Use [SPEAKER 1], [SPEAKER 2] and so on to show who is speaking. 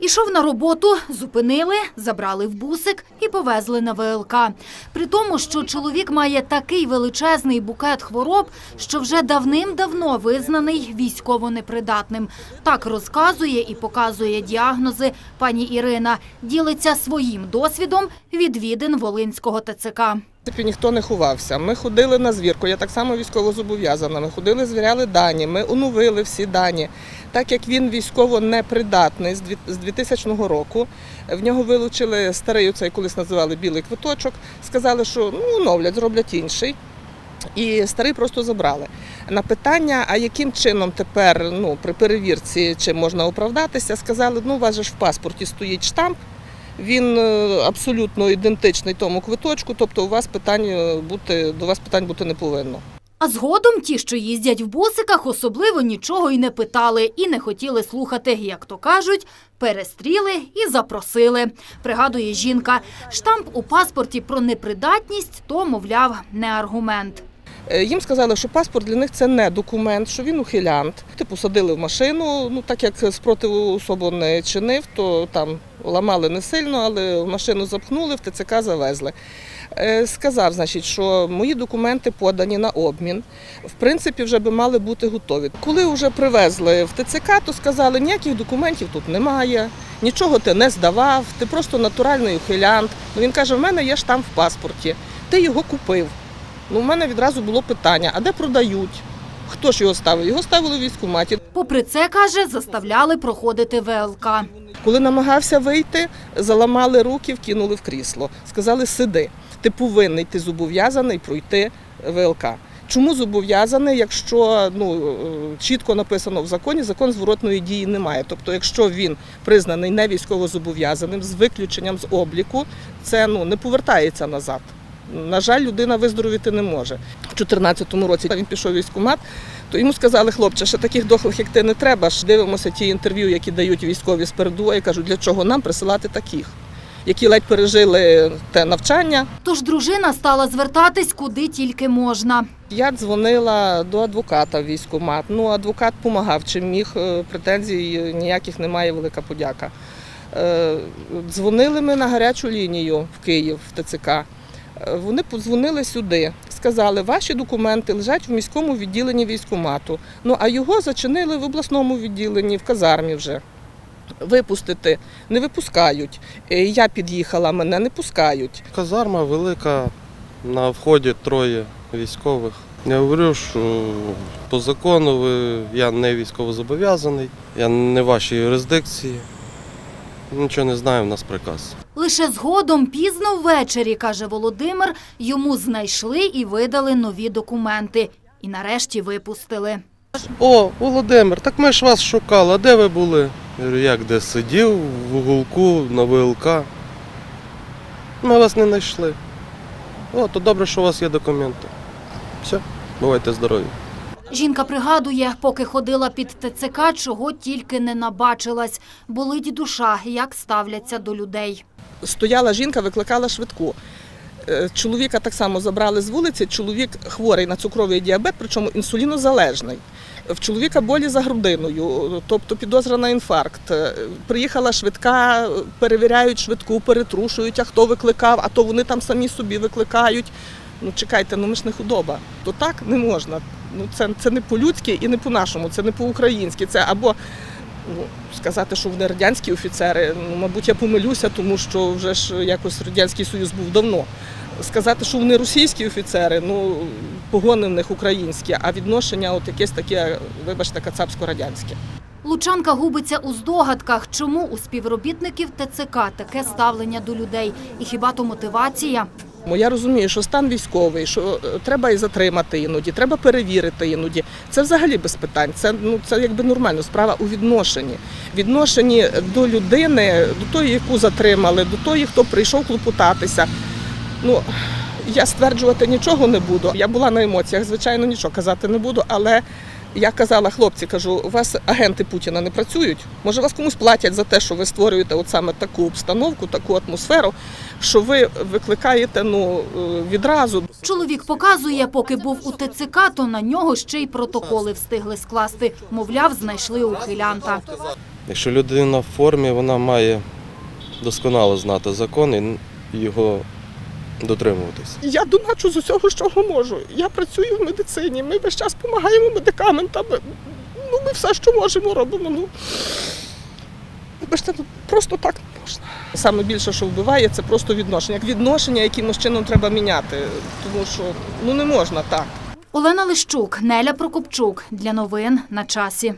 [SPEAKER 1] Ішов на роботу, зупинили, забрали в бусик і повезли на ВЛК. При тому, що чоловік має такий величезний букет хвороб, що вже давним-давно визнаний військово непридатним. Так розказує і показує діагнози пані Ірина. Ділиться своїм досвідом відвідин Волинського ТЦК.
[SPEAKER 2] Принципі, ніхто не ховався. Ми ходили на звірку, я так само військово зобов'язана. Ми ходили, звіряли дані, ми оновили всі дані. Так як він військово непридатний з з 2000 року, в нього вилучили старий, оцей колись називали білий квиточок, сказали, що ну, оновлять, зроблять інший. І старий просто забрали. На питання, а яким чином тепер ну, при перевірці чи можна оправдатися, сказали, ну у вас же в паспорті стоїть штамп, він е, абсолютно ідентичний тому квиточку, тобто у вас питань е, бути, до вас питань бути не повинно.
[SPEAKER 1] А згодом ті, що їздять в бусиках, особливо нічого й не питали і не хотіли слухати, як то кажуть, перестріли і запросили. Пригадує жінка, штамп у паспорті про непридатність то, мовляв, не аргумент.
[SPEAKER 2] Е, Їм сказали, що паспорт для них це не документ, що він ухилянт. Типу садили в машину. Ну так як спротиву особу не чинив, то там ламали не сильно, але машину запхнули, в ТЦК завезли. Е, Сказав, значить, що мої документи подані на обмін. В принципі, вже би мали бути готові. Коли вже привезли в ТЦК, то сказали, ніяких документів тут немає, нічого ти не здавав, ти просто натуральний ухилянт. Ну він каже: в мене є штамп в паспорті, ти його купив. Ну, у мене відразу було питання: а де продають? Хто ж його ставив? Його ставили в військкоматі.
[SPEAKER 1] Попри це, каже, заставляли проходити ВЛК.
[SPEAKER 2] Коли намагався вийти, заламали руки, вкинули в крісло. Сказали, сиди. Ти повинний, ти зобов'язаний пройти ВЛК. Чому зобов'язаний, якщо ну, е, чітко написано в законі, закон зворотної дії немає. Тобто, якщо він признаний не військовозобов'язаним з виключенням з обліку, це ну, не повертається назад. На жаль, людина виздоровіти не може. У 2014 році він пішов військкомат, то йому сказали, хлопче, ще таких дохлих, як ти, не треба. ж Дивимося ті інтерв'ю, які дають військові з передової. Кажуть, для чого нам присилати таких, які ледь пережили те навчання.
[SPEAKER 1] Тож дружина стала звертатись куди тільки можна.
[SPEAKER 2] Я дзвонила до адвоката в військкомат. Ну, адвокат допомагав, чим міг, е, претензій ніяких немає, велика подяка. Е, Дзвонили ми на гарячу лінію в Київ, в ТЦК. Вони подзвонили сюди, сказали, ваші документи лежать в міському відділенні військкомату. Ну а його зачинили в обласному відділенні, в казармі вже. Випустити не випускають. Е, Я під'їхала, мене не пускають.
[SPEAKER 3] Казарма велика, на вході троє військових. Я говорю, що по закону ви, я не військовозобов'язаний, я не в вашій юрисдикції. Нічого не знаю, в нас приказ.
[SPEAKER 1] Лише згодом пізно ввечері, каже Володимир, йому знайшли і видали нові документи. І нарешті випустили.
[SPEAKER 3] О, Володимир, так ми ж вас шукали, а де ви були? Я говорю, як де сидів в уголку на ВЛК. Ми вас не знайшли. О, то добре, що у вас є документи. Все, бувайте здорові.
[SPEAKER 1] Жінка пригадує, поки ходила під ТЦК, чого тільки не набачилась. Болить душа, як ставляться до людей.
[SPEAKER 2] Стояла жінка, викликала швидку. Е, Чоловіка так само забрали з вулиці. Чоловік хворий на цукровий діабет, причому інсулінозалежний. В чоловіка болі за грудиною, тобто підозра на інфаркт. Е, Приїхала швидка, перевіряють швидку, перетрушують, а хто викликав, а то вони там самі собі викликають. Ну чекайте, ну ми ж не худоба. То так не можна. Ну це, це не по-людськи і не по-нашому, це не по-українськи. Це або сказати, що вони радянські офіцери, ну, мабуть, я помилюся, тому що вже ж якось Радянський Союз був давно. Сказати, що вони російські офіцери, ну погони в них українські, а відношення от якесь таке, вибачте, кацапсько-радянське.
[SPEAKER 1] Лучанка губиться у здогадках, чому у співробітників ТЦК таке ставлення до людей. І хіба то мотивація?
[SPEAKER 2] Я розумію, що стан військовий, що е, треба і затримати іноді, треба перевірити іноді. Це взагалі без питань. Це ну це якби нормально. Справа у відношенні. Відношенні до людини, до тої, яку затримали, до тої, хто прийшов клопотатися. Ну я стверджувати нічого не буду. Я була на емоціях, звичайно, нічого казати не буду, але Я казала, хлопці, кажу, у вас агенти Путіна не працюють. Може, вас комусь платять за те, що ви створюєте от саме таку обстановку, таку атмосферу, що ви викликаєте ну, е, відразу.
[SPEAKER 1] Чоловік показує, поки був у ТЦК, то на нього ще й протоколи встигли скласти. Мовляв, знайшли ухилянта.
[SPEAKER 3] Якщо людина в формі, вона має досконало знати закон і його дотримуватись.
[SPEAKER 2] Я доначу з усього, з чого можу. Я працюю в медицині, ми весь час допомагаємо медикаментами. Ну, ми все, що можемо, робимо. Ну, вибачте, ну, просто так не можна. Саме більше, що вбиває, це просто відношення. Відношення, якимось чином треба міняти. Тому що ну не можна так.
[SPEAKER 1] Олена Лищук, Неля Прокопчук. Для новин на часі.